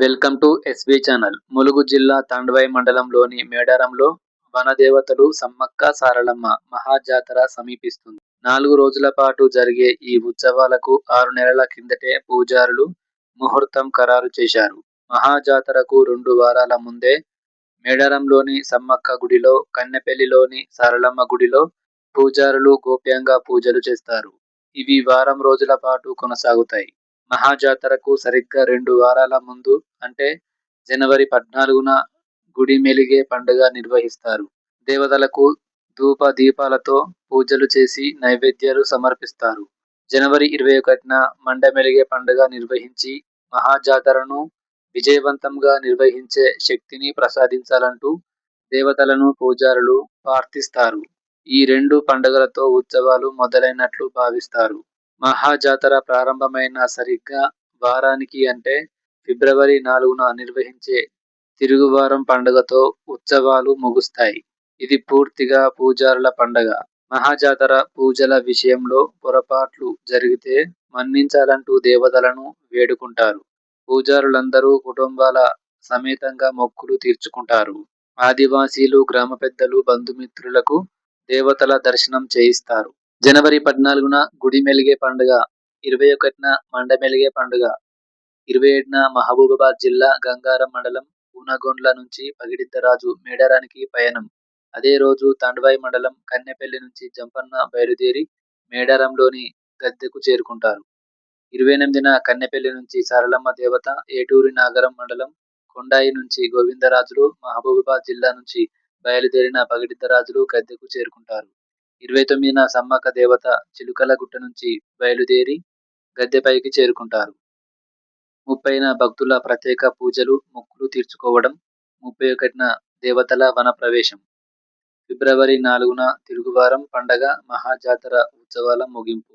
Welcome to SV channel. Mulugu జిల్లా తాండవాయి మండలంలోని మేడారంలో వనదేవతలు సమ్మక్క సారలమ్మ మహాజాతర సమీపిస్తుంది. నాలుగు రోజుల పాటు జరిగే ఈ ఉత్సవాలకు ఆరు నెలల కిందటే పూజారులు ముహూర్తం ఖరారు చేశారు. మహాజాతరకు రెండు వారాల ముందే మేడారంలోని సమ్మక్క గుడిలో కన్నెపల్లిలోని సారలమ్మ గుడిలో పూజారులు గోప్యంగా పూజలు చేస్తారు. ఇవి వారం రోజుల పాటు కొనసాగుతాయి. మహాజాతరకు సరిగ్గా రెండు వారాల ముందు అంటే జనవరి పద్నాలుగున గుడి మెలిగే పండుగ నిర్వహిస్తారు. దేవతలకు ధూప దీపాలతో పూజలు చేసి నైవేద్యాలు సమర్పిస్తారు. జనవరి ఇరవై ఒకటిన మండమెలిగే పండుగ నిర్వహించి మహాజాతరను విజయవంతంగా నిర్వహించే శక్తిని ప్రసాదించాలంటూ దేవతలను పూజారులు ప్రార్థిస్తారు. ఈ రెండు పండుగలతో ఉత్సవాలు మొదలైనట్లు భావిస్తారు. మహాజాతర ప్రారంభమైన సరిగ్గా వారానికి అంటే ఫిబ్రవరి నాలుగున నిర్వహించే తిరుగువారం పండుగతో ఉత్సవాలు ముగుస్తాయి. ఇది పూర్తిగా పూజారుల పండగ. మహాజాతర పూజల విషయంలో పొరపాట్లు జరిగితే మన్నించాలంటూ దేవతలను వేడుకుంటారు. పూజారులందరూ కుటుంబాల సమేతంగా మొక్కులు తీర్చుకుంటారు. ఆదివాసీలు గ్రామ పెద్దలు బంధుమిత్రులకు దేవతల దర్శనం చేయిస్తారు. జనవరి పద్నాలుగున గుడి మెలిగే పండుగ ఇరవై ఒకటిన మండ మెలిగే పండుగ ఇరవై ఏడున మహబూబాబాద్ జిల్లా గంగారం మండలం పూనగొండ్ల నుంచి పగిడిద్దరాజు మేడారానికి పయనం. అదే రోజు తాండవాయి మండలం కన్నెపల్లి నుంచి జంపన్న బయలుదేరి మేడారంలోని గద్దెకు చేరుకుంటారు. ఇరవై ఎనిమిదిన కన్నెపల్లి నుంచి సారలమ్మ దేవత ఏటూరి నాగరం మండలం కొండాయి నుంచి గోవిందరాజులు మహబూబాబాద్ జిల్లా నుంచి బయలుదేరిన పగిడిద్దరాజులు గద్దెకు చేరుకుంటారు. ఇరవై తొమ్మిదిన సమ్మక్క దేవత చిలుకల గుట్ట నుంచి బయలుదేరి గద్దెపైకి చేరుకుంటారు. ముప్పైన భక్తుల ప్రత్యేక పూజలు మొక్కులు తీర్చుకోవడం ముప్పై ఒకటిన దేవతల వన ప్రవేశం. ఫిబ్రవరి నాలుగున తిరుగువారం పండగ మహాజాతర ఉత్సవాల ముగింపు.